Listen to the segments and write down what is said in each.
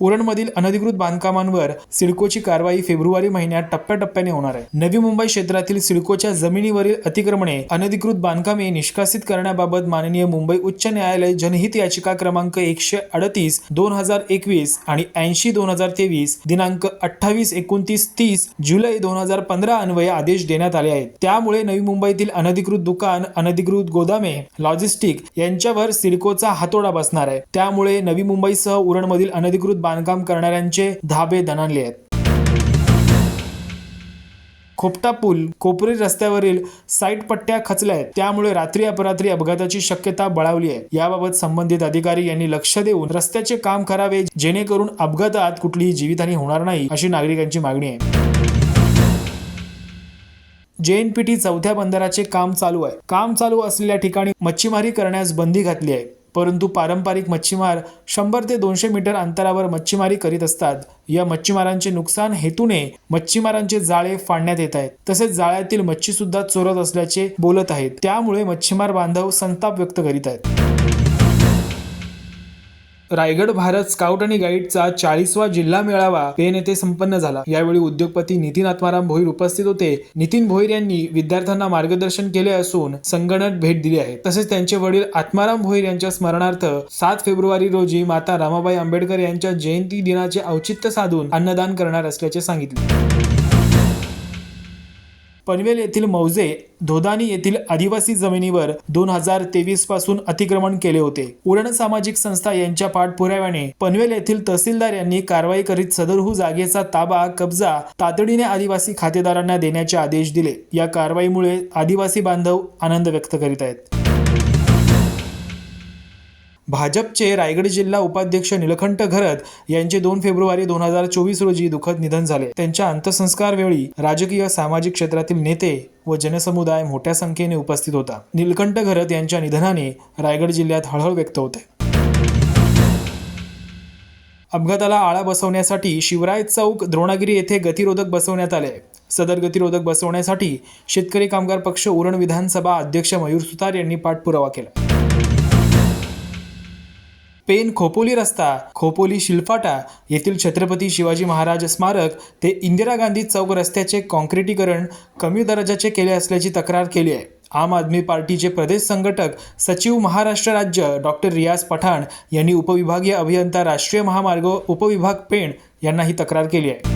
उरणमधील अनधिकृत बांधकामांवर सिडकोची कारवाई फेब्रुवारी महिन्यात टप्प्याटप्प्याने होणार आहे. नवी मुंबई क्षेत्रातील सिडकोच्या जमिनीवरील अतिक्रमणे अनधिकृत बांधकामे निष्कासित करण्याबाबत माननीय मुंबई उच्च न्यायालय जनहित याचिका क्रमांक एकशे अडतीस दोन हजार एकवीस आणि ऐंशी दोन हजार तेवीस दिनांक अठ्ठावीस एकोणतीस तीस जुलै दोन हजार पंधरा अन्वये आदेश देण्यात आले आहेत. त्यामुळे नवी मुंबईतील अनधिकृत दुकान अनधिकृत गोदामे लॉजिस्टिक यांच्यावर सिडकोचा हातोडा बसणार आहे. त्यामुळे नवी मुंबईसह उरणमधील अनधिकृत बांधकाम करणाऱ्यांचे धाबे दणाणले आहेत. खोपटा पूल कोपरी रस्त्यावरील साईट पट्ट्या खचल्या आहेत. त्यामुळे रात्री अपरात्री अपघाताची शक्यता बळावली आहे. याबाबत संबंधित अधिकारी यांनी लक्ष देऊन रस्त्याचे काम करावे जेणेकरून अपघातात कुठलीही जीवितहानी होणार नाही अशी नागरिकांची मागणी आहे. जेएनपीटी चौथ्या बंदराचे काम चालू आहे. काम चालू असलेल्या ठिकाणी मच्छीमारी करण्यास बंदी घातली आहे. परंतु पारंपरिक मच्छीमार शंभर ते दोनशे मीटर अंतरावर मच्छीमारी करीत असतात. या मच्छीमारांचे नुकसान हेतूने मच्छीमारांचे जाळे फाडण्यात येत आहेत. तसेच जाळ्यातील मच्छी सुद्धा चोरत असल्याचे बोलत आहेत. त्यामुळे मच्छीमार बांधव संताप व्यक्त करीत आहेत. रायगड भारत स्काउट आणि गाईडचा चाळीसवा जिल्हा मेळावा पेन येथे संपन्न झाला. यावेळी उद्योगपती नितीन आत्माराम भोईर उपस्थित होते. नितीन भोईर यांनी विद्यार्थ्यांना मार्गदर्शन केले असून संगणक भेट दिली आहे. तसेच त्यांचे वडील आत्माराम भोईर यांच्या स्मरणार्थ सात फेब्रुवारी रोजी माता रामाबाई आंबेडकर यांच्या जयंती दिनाचे औचित्य साधून अन्नदान करणार असल्याचे सांगितले. पनवेल येथील मौजे धोदानी येथील आदिवासी जमिनीवर दोन हजार तेवीसपासून अतिक्रमण केले होते. उरण सामाजिक संस्था यांच्या पाठपुराव्याने पनवेल येथील तहसीलदार यांनी कारवाई करीत सदरहू हो जागेचा ताबा कब्जा तातडीने आदिवासी खातेदारांना देण्याचे आदेश दिले. या कारवाईमुळे आदिवासी बांधव आनंद व्यक्त करीत आहेत. भाजपचे रायगड जिल्हा उपाध्यक्ष निलकंठ घरत यांचे दोन फेब्रुवारी दोन हजार चोवीस रोजी दुःखद निधन झाले. त्यांच्या अंत्यसंस्कार वेळी राजकीय सामाजिक क्षेत्रातील नेते व जनसमुदाय मोठ्या संख्येने उपस्थित होता. निलकंठ घरत यांच्या निधनाने रायगड जिल्ह्यात हळहळ व्यक्त होते. अपघाताला आळा बसवण्यासाठी शिवराय चौक द्रोणागिरी येथे गतिरोधक बसवण्यात आले. सदर गतिरोधक बसवण्यासाठी शेतकरी कामगार पक्ष उरण विधानसभा अध्यक्ष मयूर सुतार यांनी पाठपुरावा केला. पेन खोपोली रस्ता खोपोली शिलफाटा येथील छत्रपती शिवाजी महाराज स्मारक ते इंदिरा गांधी चौक रस्त्याचे कॉन्क्रिटीकरण कमी दर्जाचे केले असल्याची तक्रार केली आहे. आम आदमी पार्टीचे प्रदेश संघटक सचिव महाराष्ट्र राज्य डॉक्टर रियाज पठाण यांनी उपविभागीय अभियंता राष्ट्रीय महामार्ग उपविभाग पेण यांना ही तक्रार केली आहे.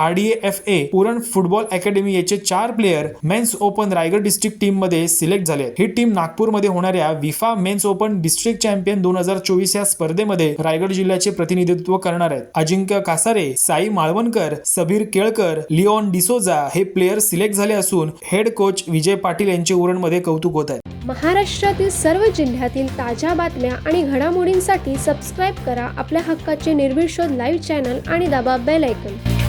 आर डी एफ ए पुरण फुटबॉल अकॅडमी याचे चार player men's open Raigad district टीममध्ये सिलेक्ट झाले ही टीम नागपूरमध्ये होणाऱ्या विफा मेन्स ओपन डिस्ट्रिक्ट चॅम्पियन दोन हजार चोवीस या स्पर्धेमध्ये रायगड जिल्ह्याचे प्रतिनिधित्व करणार आहेत. अजिंक्य कासारे साई माळवणकर सबीर केळकर लिओन डिसोजा हे प्लेयर सिलेक्ट झाले असून हेड कोच विजय पाटील यांचे उरणमध्ये कौतुक होत आहे. महाराष्ट्रातील सर्व जिल्ह्यातील ताज्या बातम्या आणि घडामोडींसाठी सबस्क्राईब करा आपल्या हक्काचे निर्भीड लाईव्ह चॅनल आणि दाबा बेल ऐकन